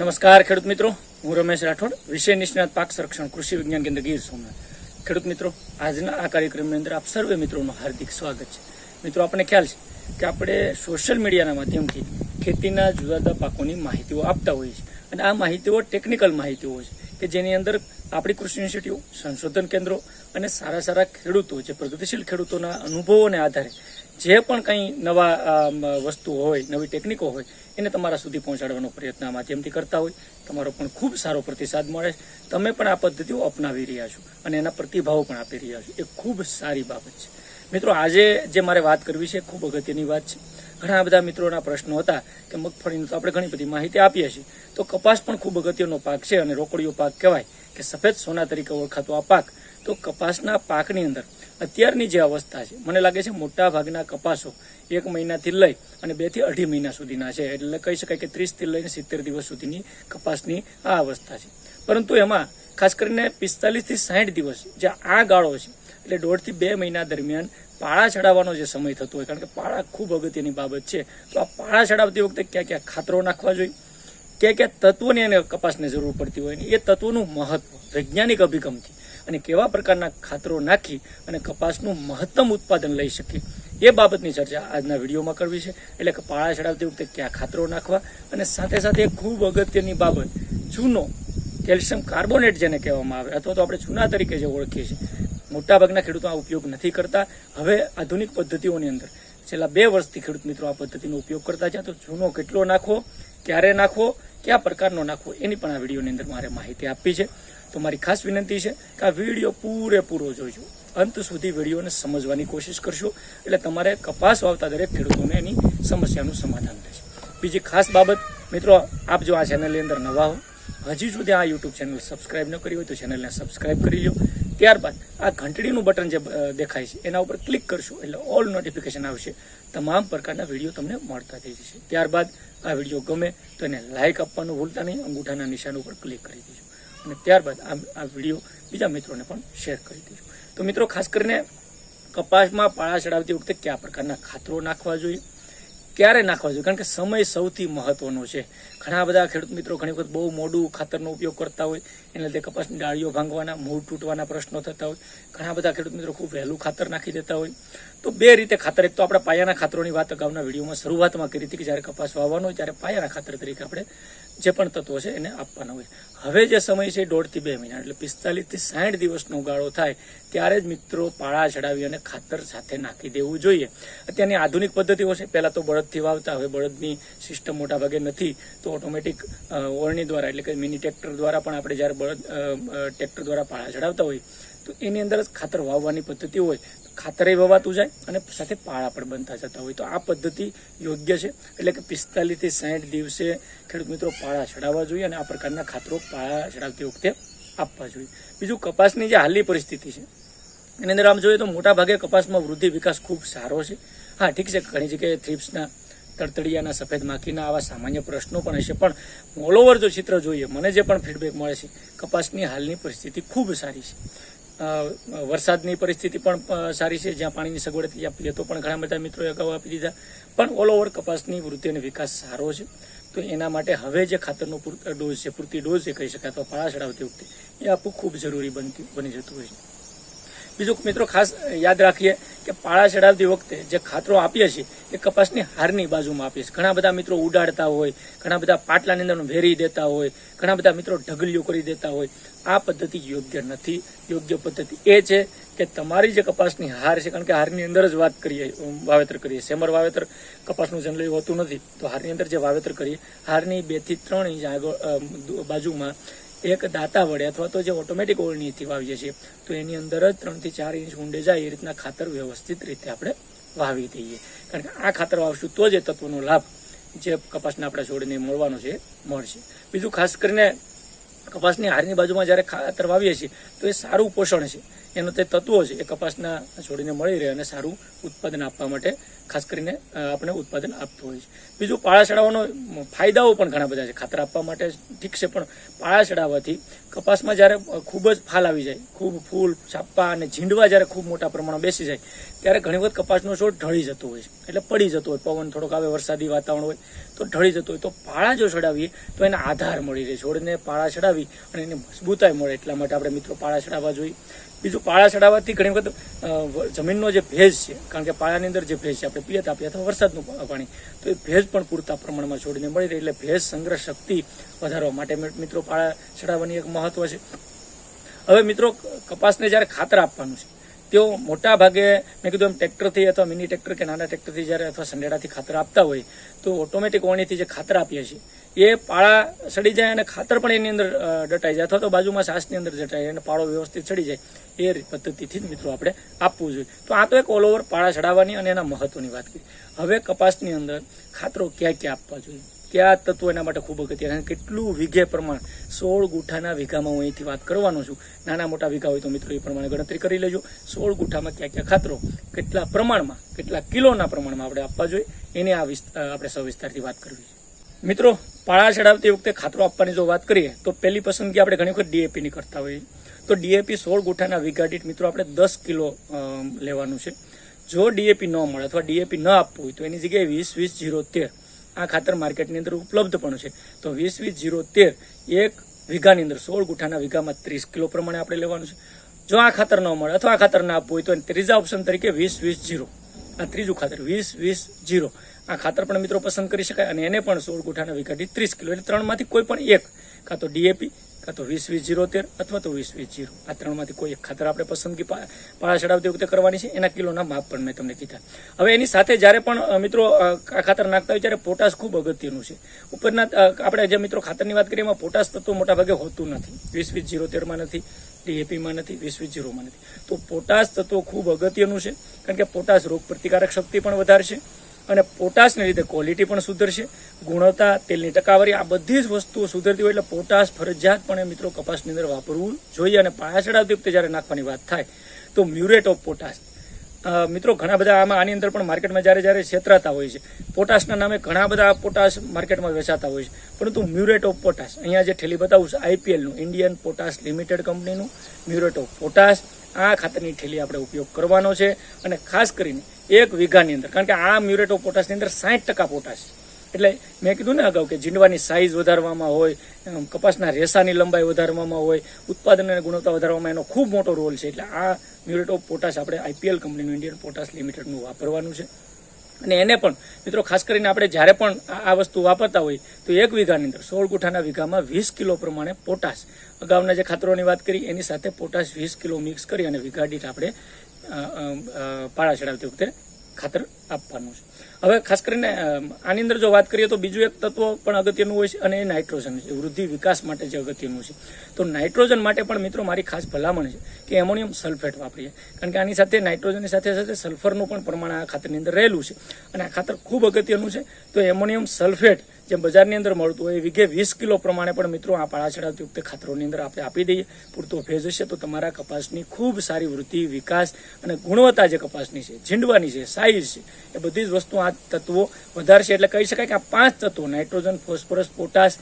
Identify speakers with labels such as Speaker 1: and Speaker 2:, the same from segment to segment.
Speaker 1: નમસ્કાર, ખેડૂત મિત્રો. હું રમેશ રાઠોડ, વિષય નિષ્ણાત પાક સંરક્ષણ કૃષિ વિજ્ઞાન કેન્દ્ર ગીર સોમનાથ. ખેડૂત મિત્રો, આજના આ કાર્યક્રમની અંદર આપ સર્વે મિત્રોનું હાર્દિક સ્વાગત છે. મિત્રો આપણને ખ્યાલ છે કે આપણે સોશિયલ મીડિયાના માધ્યમથી ખેતીના જુદા જુદા પાકોની માહિતીઓ આપતા હોઈએ છીએ. અને આ માહિતીઓ ટેકનિકલ માહિતીઓ છે કે જેની અંદર આપણી કૃષિ ઇન્સ્ટિટ્યૂટ સંશોધન કેન્દ્રો અને સારા સારા ખેડૂતો જે પ્રગતિશીલ ખેડૂતોના અનુભવોને આધારે જે પણ કંઈ નવા વસ્તુ હોય, નવી ટેકનિકો હોય, એને તમારા સુધી પહોંચાડવાનો પ્રયત્ન આ માધ્યમથી કરતા હોય. તમારો પણ ખૂબ સારો પ્રતિસાદ મળે. તમે પણ આ પદ્ધતિઓ અપનાવી રહ્યા છો અને એના પ્રતિભાવો પણ આપી રહ્યા છો. એ ખૂબ સારી બાબત છે. મિત્રો, આજે જે મારે વાત કરવી છે ખૂબ અગત્યની વાત છે. ઘણા બધા મિત્રોના પ્રશ્નો હતા કે મગફળીની તો આપણે ઘણી બધી માહિતી આપીએ છીએ. તો કપાસ પણ ખૂબ અગત્યનો પાક છે અને રોકડીયો પાક કહેવાય. કે સફેદ સોના તરીકે ઓળખાતો આ પાક, તો કપાસના પાકની અંદર અત્યારની જે અવસ્થા છે, મને લાગે છે મોટા ભાગના કપાસો એક મહિનાથી લઈ અને બેથી અઢી મહિના સુધીના છે. એટલે કહી શકાય કે ત્રીસથી લઈને સિત્તેર દિવસ સુધીની કપાસની આ અવસ્થા છે. પરંતુ એમાં ખાસ કરીને પિસ્તાલીસથી સાઠ દિવસ જે આ ગાળો છે, એટલે દોઢથી બે મહિના દરમિયાન પાળા ચડાવવાનો જે સમય થતો હોય, કારણ કે પાળા ખૂબ અગત્યની બાબત છે, તો આ પાળા ચડાવતી વખતે ક્યાં ક્યાં ખાતરો નાખવા જોઈએ? ક્યાં ક્યાં તત્વોની એને કપાસને જરૂર પડતી હોય ને, એ તત્વોનું મહત્વ, વૈજ્ઞાનિક અભિગમથી. અને કેવા પ્રકારના ખાતરો નાખી અને કપાસનું મહત્તમ ઉત્પાદન લઈ શકીએ એ બાબતની ચર્ચા આજના વિડીયોમાં કરવી છે. એટલે કે પાળા ચડાવતી વખતે ક્યાં ખાતરો નાખવા અને સાથે સાથે ખૂબ અગત્યની બાબત, ચૂનો, કેલ્શિયમ કાર્બોનેટ જેને કહેવામાં આવે, અથવા તો આપણે ચૂના તરીકે જે ઓળખીએ છીએ. મોટાભાગના ખેડૂતો આ ઉપયોગ નથી કરતા. હવે આધુનિક પદ્ધતિઓની અંદર, છેલ્લા બે વર્ષથી ખેડૂત મિત્રો આ પદ્ધતિનો ઉપયોગ કરતા છે. તો ચૂનો કેટલો નાખવો, ક્યારે નાખવો કયા પ્રકારનો નાખવો, એની પણ આ વિડીયોની અંદર મારે માહિતી આપી છે. તો મારી ખાસ વિનંતી છે કે આ વીડિયો પૂરેપૂરો જોઈજો અંત સુધી વિડીયોને સમજવાની કોશિશ કરશો. એટલે તમારે કપાસ વાવતા દરેક ખેડૂતોને એની સમસ્યાનું સમાધાન થશે બીજી ખાસ બાબત, મિત્રો, આપ જો આ ચેનલની અંદર નવા હો, હજી સુધી આ યુટ્યુબ ચેનલ સબસ્ક્રાઇબ ન કરી હોય તો ચેનલને સબસ્ક્રાઇબ કરી લો ત્યારબાદ આ ઘંટડીનું બટન જે દેખાય છે, એના ઉપર ક્લિક કરશો એટલે ઓલ નોટિફિકેશન આવશે. તમામ પ્રકારના વીડિયો તમને મળતા થઈ જશે. ત્યારબાદ આ વીડિયો ગમે તો એને લાઇક આપવાનું ભૂલતા નહીં, અંગૂઠાના નિશાન ઉપર ક્લિક કરી દેજો. અને ત્યારબાદ આ આ વીડિયો બીજા મિત્રોને પણ શેર કરી દેજો. તો મિત્રો, ખાસ કરીને કપાસમાં પાળા ચડાવતી વખતે કયા પ્રકારના ખાતરો નાખવા જોઈએ? ક્યારે નાખવા જોઈએ? કારણ કે સમય સૌથી મહત્વનો છે. ઘણા બધા ખેડૂત મિત્રો ઘણી વખત બહુ મોડું ખાતરનો ઉપયોગ કરતા હોય, એને લીધે કપાસની ડાળીઓ ભાંગવાના મૂળ તૂટવાના પ્રશ્નો થતા હોય. ઘણા બધા ખેડૂત મિત્રો ખૂબ વહેલું ખાતર નાખી દેતા હોય. તો બે રીતે ખાતર, એક તો આપણે પાયાના ખાતરોની વાત અગાઉના વિડીયોમાં શરૂઆતમાં કરી હતી કે જ્યારે કપાસ વાવવાનો હોય ત્યારે પાયાના ખાતર તરીકે આપણે જે પણ તત્વો છે એને આપવાના હોય. હવે જે સમય છે દોઢથી બે મહિના, એટલે પિસ્તાલીસથી સાઠ દિવસનો ગાળો થાય ત્યારે જ મિત્રો પાળા ચડાવી અને ખાતર સાથે નાખી દેવું જોઈએ. અત્યારની આધુનિક પદ્ધતિઓ છે, પહેલાં તો બળદથી વાવતા, હવે બળદની સિસ્ટમ મોટા ભાગે નથી. તો ઓટોમેટિક ઓળણી દ્વારા એટલે કે મિની ટ્રેક્ટર દ્વારા પણ આપણે જ્યારે બળદ ટ્રેક્ટર દ્વારા પાળા ચડાવતા હોય તો એની અંદર જ ખાતર વાવવાની પદ્ધતિ હોય ખાતરે વવાતું જાય અને સાથે પાળા પણ બનતા જતા હોય. તો આ પદ્ધતિ યોગ્ય છે. એટલે કે પિસ્તાલીસથી સાઠ દિવસે ખેડૂત મિત્રો પાળા ચડાવવા જોઈએ અને આ પ્રકારના ખાતરો પાળા ચડાવતી વખતે આપવા જોઈએ. બીજું કપાસની જે હાલની પરિસ્થિતિ છે, એની અંદર આમ જોઈએ તો મોટાભાગે કપાસમાં વૃદ્ધિ વિકાસ ખૂબ સારો છે. હા, ઠીક છે, ઘણી જગ્યાએ થ્રિપ્સના તડતડિયાના સફેદ માખીના આવા સામાન્ય પ્રશ્નો પણ હશે. પણ ઓલ જો ચિત્ર જોઈએ, મને જે પણ ફીડબેક મળે છે, કપાસની હાલની પરિસ્થિતિ ખૂબ સારી છે. વરસાદની પરિસ્થિતિ પણ સારી છે. જ્યાં પાણીની સગવડ હતી આપીએ તો પણ ઘણા બધા મિત્રોએ અગાઉ આપી દીધા. પણ ઓલ ઓવર કપાસની વૃદ્ધિ અને વિકાસ સારો છે. તો એના માટે હવે જે ખાતરનો ડોઝ છે, પૂરતી ડોઝ જે કહી શકાય અથવા પાળા ચડાવતી વખતે એ આપવું ખૂબ જરૂરી બનતી, બની જતું હોય છે. બીજું મિત્રો ખાસ યાદ રાખીએ કે પાળા ચડાવતી વખતે જે ખાતરો આપીએ છીએ, એ કપાસની હારની બાજુમાં આપીએ છીએ. ઘણા બધા મિત્રો ઉડાડતા હોય, ઘણા બધા પાટલાની અંદર વેરી દેતા હોય, ઘણા બધા મિત્રો ઢગલીઓ કરી દેતા હોય. આ પદ્ધતિ યોગ્ય નથી. યોગ્ય પદ્ધતિ એ છે કે તમારી જે કપાસની હાર છે, કારણ કે હારની અંદર જ વાત કરીએ વાવેતર કરીએ. સેમર વાવેતર કપાસનું જનરલી હોતું નથી. તો હારની અંદર જે વાવેતર કરીએ, હારની બેથી ત્રણ ઇંચ આગળ બાજુમાં એક દાંતા વડે અથવા તો જે ઓટોમેટિક ઓળનીથી વાવીએ છીએ, તો એની અંદર જ ત્રણથી ચાર ઇંચ ઊંડે જાય, એ રીતના ખાતર વ્યવસ્થિત રીતે આપણે વાવી દઈએ. કારણ કે આ ખાતર વાવશું તો જ એ તત્વનો લાભ જે કપાસના આપણા છોડને મળવાનો છે, મળશે. બીજું ખાસ કરીને કપાસની હારની બાજુમાં જ્યારે ખાતર વાવીએ છીએ, તો એ સારું પોષણ છે. એનો તે તત્વો છે, એ કપાસના છોડીને મળી રહે અને સારું ઉત્પાદન આપવા માટે, ખાસ કરીને આપણે ઉત્પાદન આપતું હોય છે. બીજું પાળા ચડાવવાનો ફાયદાઓ પણ ઘણા બધા છે. ખાતર આપવા માટે ઠીક છે, પણ પાળા ચડાવવાથી કપાસમાં જ્યારે ખૂબ જ ફાલ આવી જાય, ખૂબ ફૂલ, છાપા અને ઝીંડવા જ્યારે ખૂબ મોટા પ્રમાણમાં બેસી જાય, ત્યારે ઘણી વખત કપાસનો છોડ ઢળી જતો હોય છે. એટલે પડી જતો હોય, પવન થોડોક આવે, વરસાદી વાતાવરણ હોય, તો ઢળી જતો હોય. તો પાળા જો ચડાવીએ તો એને આધાર મળી રહે. છોડને પાળા ચડાવી અને એને મજબૂતાઈ મળે. એટલા માટે આપણે મિત્રો પાળા ચડાવવા જોઈએ. બીજું પાળા ચડાવવાથી ઘણી વખત જમીનનો જે ભેજ છે, કારણ કે પાળાની અંદર જે ભેજ છે, આપણે પિયત આપીએ, અથવા વરસાદનું પાણી, તો એ ભેજ પણ પૂરતા પ્રમાણમાં છોડીને મળી રહે, એટલે ભેજ સંગ્રહ શક્તિ વધારવા માટે મિત્રો પાળા ચડાવવાની એક મહત્વ છે. હવે મિત્રો કપાસને જ્યારે ખાતર આપવાનું છે તેઓ મોટા ભાગે મેં કીધું એમ ટ્રેક્ટરથી અથવા મિની ટ્રેક્ટર કે નાના ટ્રેક્ટરથી જ્યારે અથવા સંડેડાથી ખાતર આપતા હોય, તો ઓટોમેટિક ઓણીથી જે ખાતર આપીએ છીએ, એ પાળા સડી જાય અને ખાતર પણ એની અંદર ડટાઈ જાય અથવા તો બાજુમાં સાસની અંદર જાય અને પાળો વ્યવસ્થિત સડી જાય, એ પદ્ધતિથી જ મિત્રો આપણે આપવું જોઈએ. તો આ તો એક ઓલ ઓવર પાળા ચડાવવાની અને એના મહત્વની વાત કરી. હવે કપાસની અંદર ખાતરો ક્યાં ક્યાં આપવા જોઈએ? કયા તત્વો એના માટે ખૂબ અગત્યના કેટલું વીઘે પ્રમાણ સોળ ગુઠાના વીઘામાં હું અહીંથી વાત કરવાનો છું. નાના મોટા વીઘા હોય તો મિત્રો એ પ્રમાણે ગણતરી કરી લેજો. સોળ ગુઠામાં ક્યાં ક્યાં ખાતરો, કેટલા પ્રમાણમાં, કેટલા કિલોના પ્રમાણમાં આપણે આપવા જોઈએ? એને આ આપણે સવિસ્તારથી વાત કરવી છે. મિત્રો, પાળા ચડાવતી વખતે ખાતરો આપવાની જો વાત કરીએ, તો પહેલી પસંદગી આપણે ઘણી વખત ડીએપીની કરતા હોઈએ. તો ડીએપી સોળ ગુઠાના વીઘા દીઠ મિત્રો આપણે દસ કિલો લેવાનું છે. જો ડીએપી ન મળે અથવા ડીએપી ન આપવું હોય તો એની જગ્યાએ વીસ વીસ જીરો તેર આ ખાતર માર્કેટની અંદર ઉપલબ્ધ પણ છે. તો વીસ વીસ જીરો તેર એક વીઘાની અંદર સોળ ગુઠાના વીઘામાં ત્રીસ કિલો પ્રમાણે આપણે લેવાનું છે. જો આ ખાતર ન મળે અથવા આ ખાતર ના આપવું હોય તો ત્રીજા ઓપ્શન તરીકે વીસ વીસ જીરો. આ ત્રીજું ખાતર વીસ વીસ જીરો. આ ખાતર પણ મિત્રો પસંદ કરી શકાય અને એને પણ સોળ ગુઠાના વિકાટી ત્રીસ કિલો એટલે ત્રણમાંથી કોઈ પણ એક, કાં તો ડીએપી કાં તો વીસ વીસ જીરો તેર અથવા તો વીસ વીસ જીરો. આ ત્રણમાંથી કોઈ એક ખાતર આપણે પસંદગી પાળા ચડાવતી વખતે કરવાની છે. એના કિલોના માપ પણ મેં તમને કીધા. હવે એની સાથે જ્યારે પણ મિત્રો ખાતર નાખતા હોય ત્યારે પોટાશ ખૂબ અગત્યનું છે. ઉપરના આપણે જે મિત્રો ખાતરની વાત કરીએ એમાં પોટાશ તત્વ મોટા ભાગે હોતું નથી. વીસ વીસ જીરો તેરમાં નથી, ડીએપીમાં નથી, વીસ વીસ જીરોમાં નથી. તો પોટાશ તત્વ ખૂબ અગત્યનું છે, કારણ કે પોટાશ રોગ પ્રતિકારક શક્તિ પણ વધારશે અને પોટાશને લીધે ક્વોલિટી પણ સુધરશે. ગુણવત્તા, તેલની ટકાવારી, આ બધી જ વસ્તુઓ સુધરતી હોય એટલે પોટાશ ફરજિયાતપણે મિત્રો કપાસની અંદર વાપરવું જોઈએ અને પાયા ચડાવતી વખતે જ્યારે નાખવાની વાત થાય તો મ્યુરેટ ઓફ પોટાશ. મિત્રો, ઘણા બધા આમાં આની અંદર પણ માર્કેટમાં જ્યારે જ્યારે છેતરાતા હોય છે. પોટાશના નામે ઘણા બધા પોટાશ માર્કેટમાં વેચાતા હોય છે. પરંતુ મ્યુરેટ ઓફ પોટાશ, અહીંયા જે ઠેલી બતાવું છું આઈપીએલનું ઇન્ડિયન પોટાશ લિમિટેડ કંપનીનું મ્યુરેટ ઓફ પોટાશ આ ખાતરની ઠેલી આપણે ઉપયોગ કરવાનો છે અને ખાસ કરીને એક વીઘાની અંદર. કારણ કે આ મ્યુરેટ પોટાશની અંદર સાઠ ટકા પોટાશ. એટલે મેં કીધું ને અગાઉ કે જીંડવાની સાઇઝ વધારવામાં હોય કપાસના રેસાની લંબાઈ વધારવામાં હોય, ઉત્પાદન અને ગુણવત્તા વધારવામાં એનો ખૂબ મોટો રોલ છે. એટલે આ મ્યુરેટ ઓફ પોટાશ આપણે આઈપીએલ કંપનીનું ઇન્ડિયન પોટાશ લિમિટેડનું વાપરવાનું છે. અને એને પણ, મિત્રો, ખાસ કરીને આપણે જ્યારે પણ આ વસ્તુ વાપરતા હોય, તો એક વીઘાની અંદર, સોળ ગુઠાના વીઘામાં વીસ કિલો પ્રમાણે પોટાશ, અગાઉના જે ખાતરોની વાત કરી, એની સાથે પોટાશ વીસ કિલો મિક્સ કરી અને વીઘા દીઠ આપણે પાળા ચડાવતી વખતે ખાતર આપવાનું છે. હવે ખાસ કરીને આની અંદર જો વાત કરીએ તો બીજું એક તત્વ પણ અગત્યનું હોય છે અને એ નાઇટ્રોજન છે. વૃદ્ધિ વિકાસ માટે જે અગત્યનું છે. તો નાઇટ્રોજન માટે પણ મિત્રો મારી ખાસ ભલામણ છે કે એમોનિયમ સલ્ફેટ વાપરીએ. કારણ કે આની સાથે, નાઇટ્રોજનની સાથે સાથે સલ્ફરનું પણ પ્રમાણ આ ખાતરની અંદર રહેલું છે. અને આ ખાતર ખૂબ અગત્યનું છે. તો એમોનિયમ સલ્ફેટ જે બજારની અંદર મળતું હોય વીઘે વીસ કિલો પ્રમાણે પણ મિત્રો આ પાળા ચડાવતી ખાતરોની અંદર આપણે આપી દઈએ. પૂરતો ભેજ હશે તો તમારા કપાસની ખૂબ સારી વૃદ્ધિ, વિકાસ અને ગુણવત્તા જે કપાસની છે, ઝીંડવાની છે સાઇઝ છે, એ બધી જ વસ્તુ આ તત્વો વધારશે. એટલે કહી શકાય કે આ પાંચ તત્વો, nitrogen, phosphorus, potash,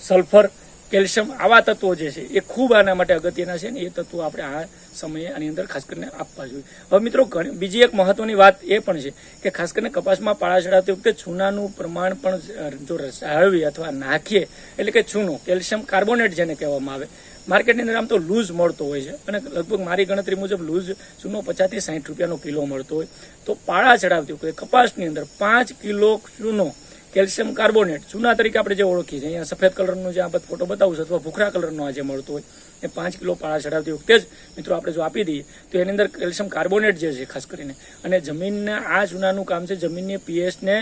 Speaker 1: sulphur calcium આવા તત્વો જે છે, એ ખૂબ આના માટે અગત્યના છે ને એ તત્વો આપણે આ સમયે આની અંદર ખાસ કરીને આપવા જોઈએ. હવે મિત્રો બીજી એક મહત્વની વાત એ પણ છે કે ખાસ કરીને કપાસમાં પાળા ચડાવતી વખતે ચૂનાનું પ્રમાણ પણ જો જાળવી અથવા નાખીએ, એટલે કે ચૂનો, કેલ્શિયમ કાર્બોનેટ જેને કહેવામાં આવે, માર્કેટની અંદર આમ તો લૂઝ મળતો હોય છે અને લગભગ મારી ગણતરી મુજબ લૂઝ ચૂનો પચાસથી સાઠ રૂપિયાનો કિલો મળતો હોય. તો પાળા ચડાવતી વખતે કપાસની અંદર પાંચ કિલો ચૂનો કેલ્શિયમ કાર્બોનેટ, ચૂના તરીકે આપણે જે ઓળખીએ છીએ. અહીંયા સફેદ કલરનો જે આપણે ફોટો બતાવું છું અથવા ભૂખરા કલરનો જે મળતો હોય, એ પાંચ કિલો પાળા ચડાવતી વખતે જ મિત્રો આપણે જો આપી દઈએ, તો એની અંદર કેલ્શિયમ કાર્બોનેટ જે છે ખાસ કરીને. અને જમીનના આ ચૂનાનું કામ છે જમીનની પીએચને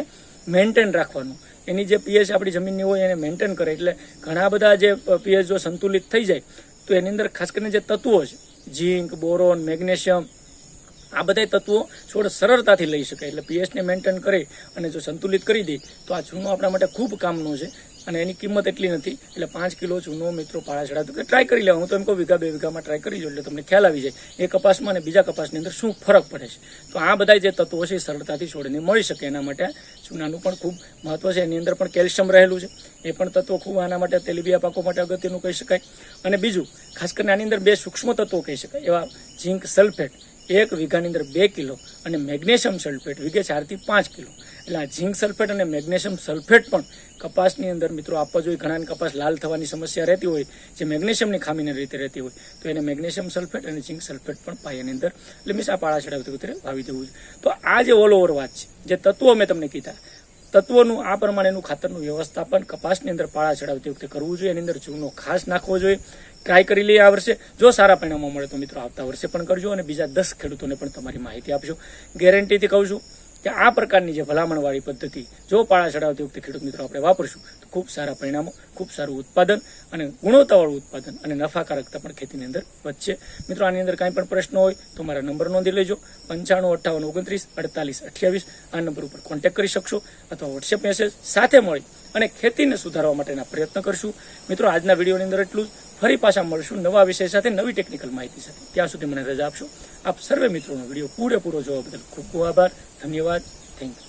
Speaker 1: મેન્ટેન રાખવાનું. એની જે પીએચ આપણી જમીનની હોય એને મેન્ટેન કરે. એટલે ઘણા બધા જે પીએચ જો સંતુલિત થઈ જાય, તો એની અંદર ખાસ કરીને જે તત્વો છે, ઝીંક, બોરોન, મેગ્નેશિયમ આ બધા તત્વો છોડ સરળતાથી લઈ શકાય. એટલે પીએચને મેન્ટેન કરી અને જો સંતુલિત કરી દે, તો આ ચૂનો આપણા માટે ખૂબ કામનો છે અને એની કિંમત એટલી નથી. એટલે પાંચ કિલો ચૂનો મિત્રો પાળા ચડાવતો ટ્રાય કરી લેવા. હું તો એમ કહું, વીઘા બે વીઘામાં ટ્રાય કરી જો એટલે તમને ખ્યાલ આવી જાય એ કપાસમાં અને બીજા કપાસની અંદર શું ફરક પડે છે. તો આ બધા જે તત્વો છે એ સરળતાથી છોડને મળી શકે. એના માટે ચૂનાનું પણ ખૂબ મહત્વ છે. એની અંદર પણ કેલ્શિયમ રહેલું છે. એ પણ તત્વો ખૂબ આના માટે તેલીબિયા પાકો માટે અગત્યનું કહી શકાય. અને બીજું, ખાસ કરીને આની અંદર બે સૂક્ષ્મ તત્વો કહી શકાય. એવા ઝીંક સલ્ફેટ એક વીઘાની અંદર બે કિલો અને મેગ્નેશિયમ સલ્ફેટ વીઘે ચારથી પાંચ કિલો. એટલે આ ઝીંક સલ્ફેટ અને મેગ્નેશિયમ સલ્ફેટ પણ કપાસની અંદર મિત્રો આપવા જોઈએ. ઘણાને કપાસ લાલ થવાની સમસ્યા રહેતી હોય, જે મેગ્નેશિયમની ખામીને રીતે રહેતી હોય, તો એને મેગ્નેશિયમ સલ્ફેટ અને ઝીંક સલ્ફેટ પણ પાયાની અંદર. એટલે હંમેશા પાળા ચડાવતી વાવી દેવું છે તો આ જે ઓલ ઓવર વાત છે, જે તત્વો મેં તમને કીધા તત્વોનું આ પ્રમાણેનું ખાતરનું વ્યવસ્થાપન કપાસની અંદર પાળા ચડાવતી વખતે કરવું જોઈએ, એની અંદર ચૂનો ખાસ નાખવો જોઈએ. ટ્રાય કરી લઈએ આ વર્ષે. જો સારા પરિણામો મળે તો મિત્રો આવતા વર્ષે પણ કરજો અને બીજા દસ ખેડૂતોને પણ તમારી માહિતી આપજો. ગેરંટીથી કહું છું કે આ પ્રકારની જે ભલામણવાળી પદ્ધતિ જો પાળા ચડાવતી વખતે ખેડૂત મિત્રો આપણે વાપરશું, તો ખૂબ સારા પરિણામો, ખૂબ સારું ઉત્પાદન અને ગુણવત્તાવાળું ઉત્પાદન અને નફાકારકતા પણ ખેતીની અંદર વધશે. મિત્રો, આની અંદર કાંઈ પણ પ્રશ્ન હોય તો મારા નંબર નોંધી લેજો. પંચાણું, અઠ્ઠાવન, ઓગણત્રીસ, અડતાલીસ, અઠ્યાવીસ. આ નંબર ઉપર કોન્ટેક્ટ કરી શકશો અથવા વોટ્સએપ મેસેજ સાથે મળી અને ખેતીને સુધારવા માટેના પ્રયત્ન કરશું. મિત્રો, આજના વિડીયોની અંદર એટલું જ. ફરી પાછા મળશું નવા વિષય સાથે, નવી ટેકનિકલ માહિતી સાથે. ત્યાં સુધી મને રજા આપશો. આપ સર્વે મિત્રોનો વીડિયો પૂરેપૂરો જોવા બદલ ખૂબ ખૂબ આભાર. ધન્યવાદ. Thank you